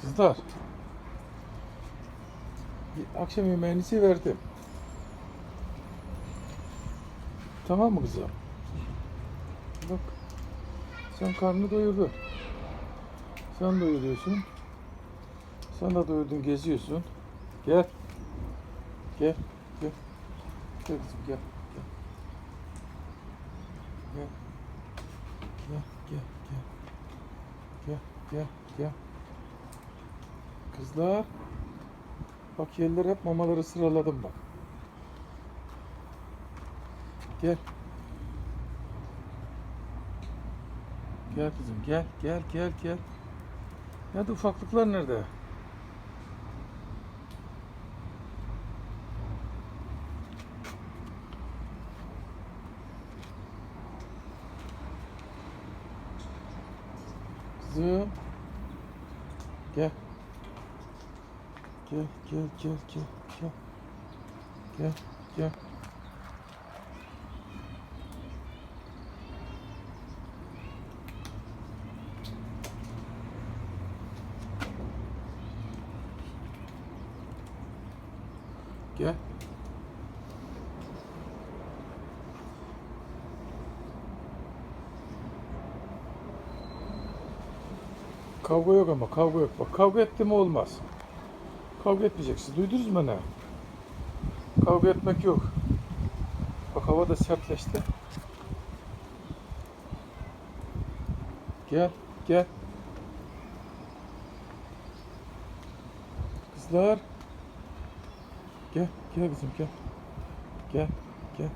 Kızlar. Akşam yemeğinizi verdim. Tamam mı kızım? Bak. Sen karnını doyurdun. Sen doyuruyorsun. Sen de doyurdun, geziyorsun. Gel. Gel. Gel. Gel kızım gel. Gel. Gel. Gel. Gel. Gel. Gel. Gel. gel. Kızlar. Bak yerler hep mamaları sıraladım bak. Gel. Gel kızım gel gel gel gel. Nerede ufaklıklar nerede? Kızım. Gel. Gel gel gel gel gel. Gel gel. Gel. Kavga yok ama kavga yok. Bak kavga etti olmaz. Kavga etmeyeceksiniz. Duydunuz mu ne? Kavga etmek yok. Bak hava da sertleşti. Gel, gel. Kızlar. Gel, gel kızım gel. Gel, gel.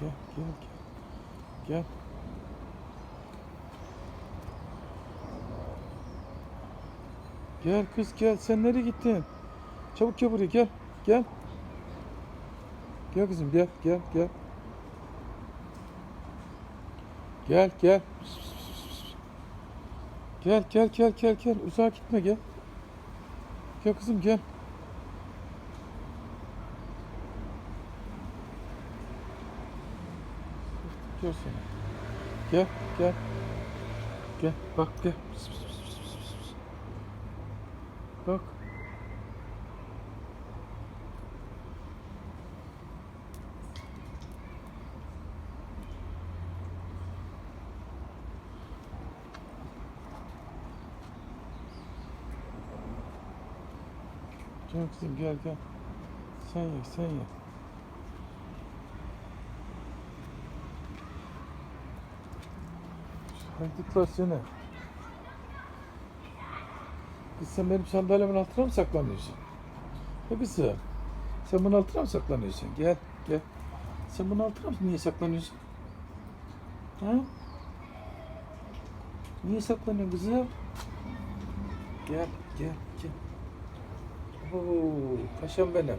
Gel, gel, gel. Gel. Gel kız gel. Sen nereye gittin? Çabuk gel buraya gel. Gel. Gel kızım gel gel gel. Gel gel. Gel gel gel gel gel. Uzağa gitme gel. Gel kızım gel. Gel sana. Gel gel. Gel bak gel. Bak. Gel kızım gel gel. Sen ye sen ye. Haydıklar seni. Kız sen benim sandalyemin altına mı saklanıyorsun? Ya kızım. Sen bunun altına mı saklanıyorsun? Gel gel. Sen bunun altına mı niye saklanıyorsun? Ha? Niye saklanıyorsun kızım? Gel gel gel. Oo, paşam benim.